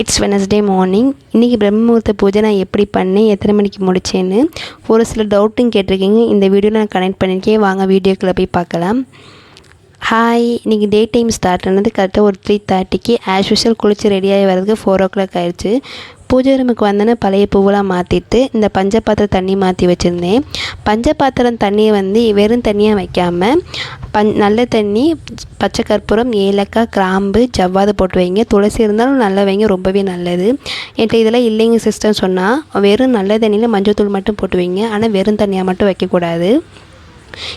It's Wednesday morning இன்றைக்கி பிரம்மமுகூர்த்த பூஜை நான் எப்படி பண்ணேன் எத்தனை மணிக்கு முடிச்சேன்னு ஒரு சில டவுட்டும் கேட்டிருக்கீங்க. இந்த வீடியோவில் நான் கனெக்ட் பண்ணியிருக்கேன். வாங்க வீடியோக்குள்ளே போய் பார்க்கலாம். ஹாய் இன்றைக்கி டே டைம் ஸ்டார்ட் ஆனது கரெக்டாக ஒரு த்ரீ தேர்ட்டிக்கு ஆஸ் யூஷுவல் குளிச்சு ரெடியாகி வரதுக்கு ஃபோர் ஓ கிளாக் ஆயிடுச்சு பூஜை ரூமுக்கு வந்தோன்னே பழைய பூவெல்லாம் மாற்றிட்டு இந்த பஞ்ச பாத்திரம் தண்ணி மாற்றி வச்சுருந்தேன். பஞ்ச பாத்திரம் தண்ணியை வந்து வெறும் தண்ணியாக வைக்காமல் பஞ் நல்ல தண்ணி பச்சை கற்பூரம் ஏலக்காய் கிராம்பு ஜவ்வாது போட்டு வைங்க. துளசி இருந்தாலும் நல்லா வைங்க ரொம்பவே நல்லது. என்கிட்ட இதெல்லாம் இல்லைங்க சிஸ்டம் சொன்னால் வெறும் நல்ல தண்ணியில் மஞ்சள் தூள் மட்டும் போட்டு வைங்க. ஆனால் வெறும் தண்ணியாக மட்டும் வைக்கக்கூடாது.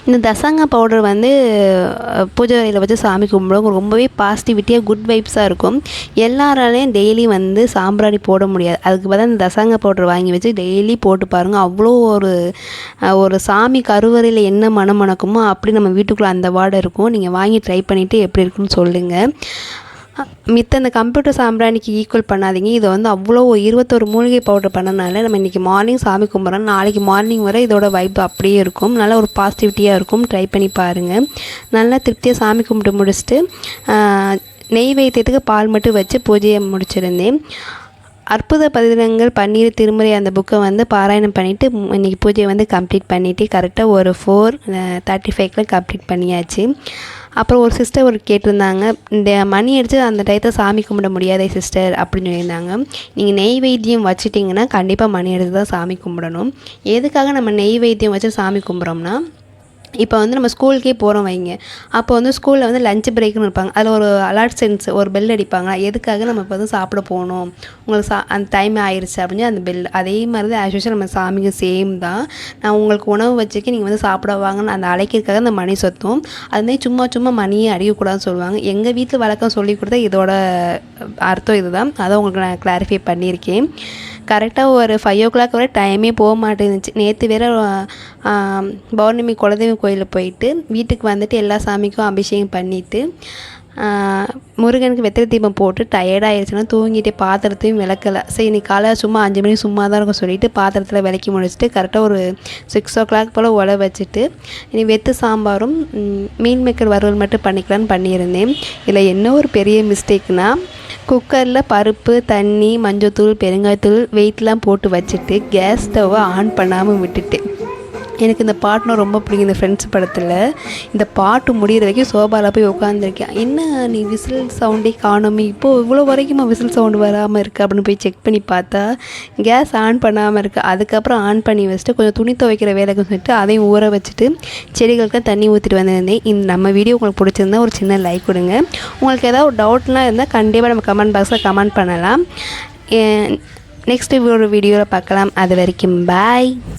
இந்த தசங்கா பவுடர் வந்து பூஜை அறையில் வச்சு சாமி கும்பிடும். ரொம்பவே பாசிட்டிவிட்டியாக குட் வைப்ஸாக இருக்கும். எல்லாராலையும் டெய்லி வந்து சாம்பிராணி போட முடியாது. அதுக்கு பதிலாக இந்த தசங்கா பவுடர் வாங்கி வச்சு டெய்லி போட்டு பாருங்கள் அவ்வளோ ஒரு ஒரு சாமி கருவறையில் என்ன மனம் மணக்குமோ அப்படி நம்ம வீட்டுக்குள்ளே அந்த வாடை இருக்கும். நீங்கள் வாங்கி ட்ரை பண்ணிவிட்டு எப்படி இருக்குன்னு சொல்லுங்கள் மித்த இந்த கம்ப்யூட்டர் சாம்பிராணிக்கு ஈக்குவல் பண்ணாதீங்க. இதை வந்து அவ்வளோ இருபத்தொரு மூலிகை பவுடர் பண்ணனால நம்ம இன்றைக்கி மார்னிங் சாமி கும்பிட்றோம். நாளைக்கு மார்னிங் வரை இதோட வைப் அப்படியே இருக்கும். நல்ல ஒரு பாசிட்டிவிட்டியாக இருக்கும். ட்ரை பண்ணி பாருங்கள் நல்லா திருப்தியாக சாமி கும்பிட்டு முடிச்சுட்டு நெய் வைத்தியத்துக்கு பால் மட்டும் வச்சு பூஜையை முடிச்சிருந்தேன். அற்புத பதினங்கள் பன்னீர் திருமுறை அந்த புக்கை வந்து பாராயணம் பண்ணிவிட்டு இன்றைக்கி பூஜையை வந்து கம்ப்ளீட் பண்ணிவிட்டு கரெக்டாக ஒரு ஃபோர் தேர்ட்டி ஃபைவ்க்குள்ள கம்ப்ளீட் பண்ணியாச்சு. அப்புறம் ஒரு சிஸ்டர் ஒரு கேட்டிருந்தாங்க இந்த மணி அடித்து அந்த டயத்தை சாமி கும்பிட முடியாதே சிஸ்டர் அப்படின்னு சொல்லியிருந்தாங்க. நீங்கள் நெய் வைத்தியம் வச்சுட்டிங்கன்னா கண்டிப்பாக மணி அடித்து தான் சாமி கும்பிடணும். எதுக்காக நம்ம நெய் வைத்தியம் வச்சு சாமி கும்பிட்றோம்னா இப்போ வந்து நம்ம ஸ்கூலுக்கே போகிறோம் வைங்க. அப்போ வந்து ஸ்கூலில் வந்து லஞ்ச் பிரேக்னு இருப்பாங்க. அதில் ஒரு அலர்ட் சென்ஸ் ஒரு பெல் அடிப்பாங்க எதுக்காக நம்ம இப்போ வந்து சாப்பிட போகணும் உங்களுக்கு சா அந்த டைம் ஆயிடுச்சு அப்படின்னு அந்த பெல் அதே மாதிரி தான் ஆஸ் நம்ம சாமிக்கும் சேம் தான். நான் உங்களுக்கு உணவு வச்சுக்க நீங்கள் வந்து சாப்பிட வாங்கன்னு அந்த அழைக்கிறதுக்காக அந்த மணி சத்தம். அதுமாதிரி சும்மா சும்மா மணியை அடிக்கக்கூடாதுன்னு சொல்லுவாங்க. எங்கள் வீட்டில் வழக்கம் சொல்லி கொடுத்தா இதோட அர்த்தம் இதுதான். அதை உங்களுக்கு நான் கிளாரிஃபை பண்ணியிருக்கேன். கரெக்டாக ஒரு ஃபைவ் ஓ கிளாக் வரை டைமே போக மாட்டேங்குச்சு நேற்று வேற பௌர்ணமி குலதெய்வ கோயிலில் போயிட்டு வீட்டுக்கு வந்துட்டு எல்லா சாமிக்கும் அபிஷேகம் பண்ணிவிட்டு முருகனுக்கு வெத்திர தீபம் போட்டு டயர்டாகிடுச்சுன்னா தூங்கிட்டு பாத்திரத்தையும் விளக்கலை. சரி இன்னைக்கு காலை சும்மா அஞ்சு மணி சும்மா தான் இருக்கும் சொல்லிட்டு பாத்திரத்தில் விளக்கி முடிச்சுட்டு கரெக்டாக ஒரு சிக்ஸ் ஓ கிளாக் போல் உல வச்சுட்டு இனி வெத்து சாம்பாரும் மீன் மேக்கர் வறுவல் மட்டும் பண்ணிக்கலான்னு பண்ணியிருந்தேன். இதில் என்ன ஒரு பெரிய மிஸ்டேக்னால் குக்கரில் பருப்பு தண்ணி மஞ்சத்தூள் பெருங்காயத்தூள் வெயிட்லாம் போட்டு வச்சுட்டு கேஸ் ஸ்டவ்வை ஆன் பண்ணாமல் விட்டுட்டு. எனக்கு இந்த பாட்டுனா ரொம்ப பிடிக்கும் இந்த ஃப்ரெண்ட்ஸ் படத்தில். இந்த பாட்டு முடிகிற வரைக்கும் சோபாவில் போய் உட்காந்துருக்கேன் என்ன நீ விசில் சவுண்டே காணோமே? இப்போது இவ்வளோ வரைக்குமா விசில் சவுண்டு வராமல் இருக்குது அப்படின்னு போய் செக் பண்ணி பார்த்தா கேஸ் ஆன் பண்ணாமல் இருக்குது அதுக்கப்புறம் ஆன் பண்ணி வச்சுட்டு கொஞ்சம் துணி துவைக்கிற வேலைக்கு சொல்லிட்டு அதையும் ஊற வச்சுட்டு செடிகளுக்கு தண்ணி ஊற்றிட்டு வந்திருந்தேன். இந்த நம்ம வீடியோ உங்களுக்கு பிடிச்சிருந்தா ஒரு சின்ன லைக் கொடுங்க. உங்களுக்கு ஏதாவது ஒரு டவுட்லாம் இருந்தால் கண்டிப்பாக நம்ம கமெண்ட் பாக்ஸில் கமெண்ட் பண்ணலாம். நெக்ஸ்ட் ஒரு வீடியோவில் பார்க்கலாம். அது வரைக்கும் பாய்